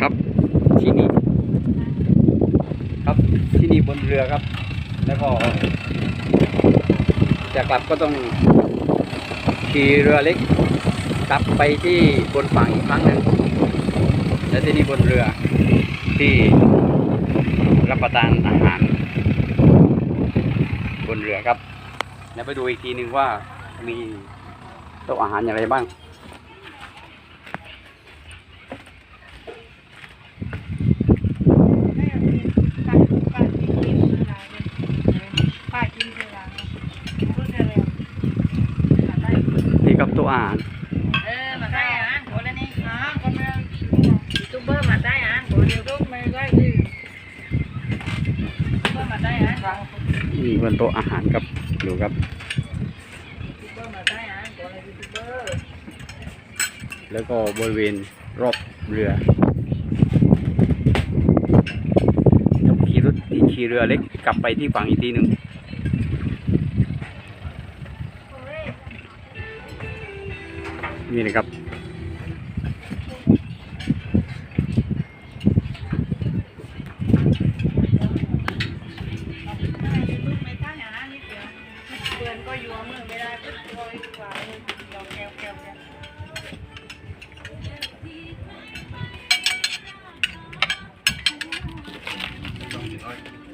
ครับที่นี่ครับที่นี่บนเรือครับ แล้วก็จะกลับก็ต้องขี่เรือเล็กกลับไปที่บนฝั่งอีกครั้งหนึ่งและที่นี่บนเรือที่รับประทานอาหาร บนเรือครับแล้วไปดูอีกทีหนึ่งว่ามีโต๊ะอาหารอย่างไรบ้าง ป้ากินเวลาพูดเร็ว นี่ครับโต๊ะอาหารเออมาได้อะโหแล้วนี่อ๋อก็ไม่ยูทูบเบอร์มาได้อะโหเร็วลูกไม่ได้ดิยูทูบเบอร์มาได้อะนี่บนโต๊ะอาหารครับดูครับยูทูบเบอร์มาได้อะโหเลยยูทูบเบอร์แล้วก็บริเวณรอบเรือจะขี่รถขี่เรือเล็กกลับไปที่ฝั่งอีกทีหนึ่ง นี่นะครับไม่